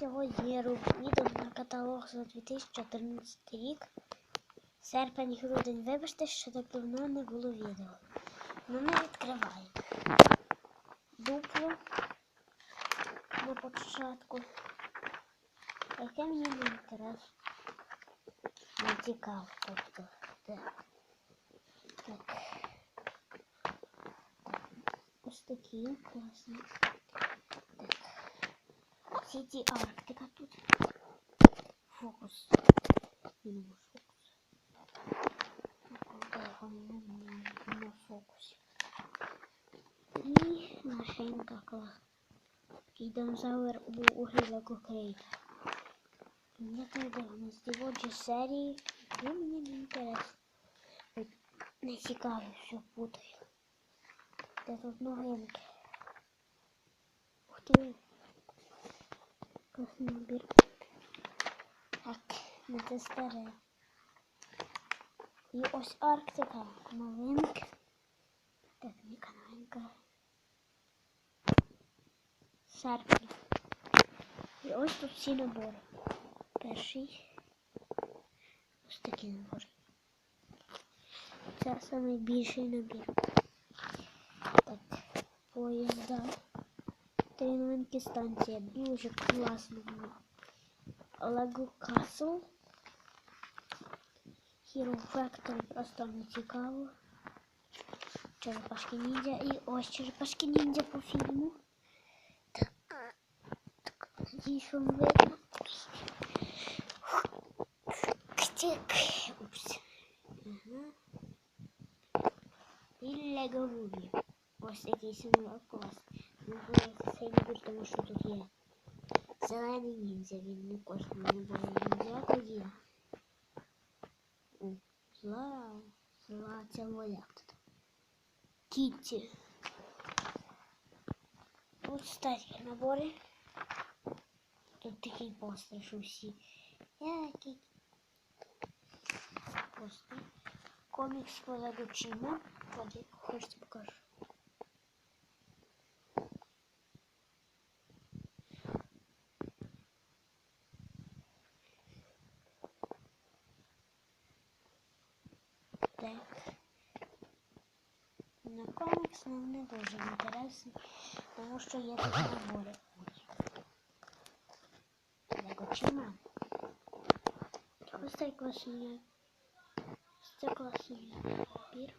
Сьогодні роблю відео на каталог за 2014 рік. Серпень, грудень. Вибачте, що так давно не було відео. Ну ми відкриваємо. Дупло на початку. Яке мені не інтерес. Не цікаво. Тобто. Так. Ось такі класні. Сіті Арктика тут. Фокус. Можу фокус. Фокусі. І машинка клас. Такий динозавр був у Гріла Крейта. Мені так дивно, з діводжі серії, які мені не інтересно. Ой, Не цікаво, що путаю. Де тут новинки? Ух ти. Класний набір. Так, не це старе. І ось Арктика. Новинки. Так, яка новинка. Серпень. І ось тут всі набори. Перший. Ось такий набор. Це найбільший набір. Так, поїзда. Три новинки станція. Дуже класно. Lego Castle. Hero Factory просто не цікаво. Черепашки ніндзя і ось черепашки ніндзя по фільму. Так, надіюсь, вам видно. Ктик. Упс. І Lego Movie. Ось такий символ клас. Набір, тому що тут є зелений ніндзя, він не кожному наборі ніндзя, то є. Зла, зла, це вояк тут. Кітті. Тут старі набори. Тут такий постер, що всі. Який постер. Комікс по Лего Ходи, хочете покажу. Так. На комікс нам не дуже інтересний, тому що є тут набори. Лего очима. Ось цей класний. Ось це класний набір.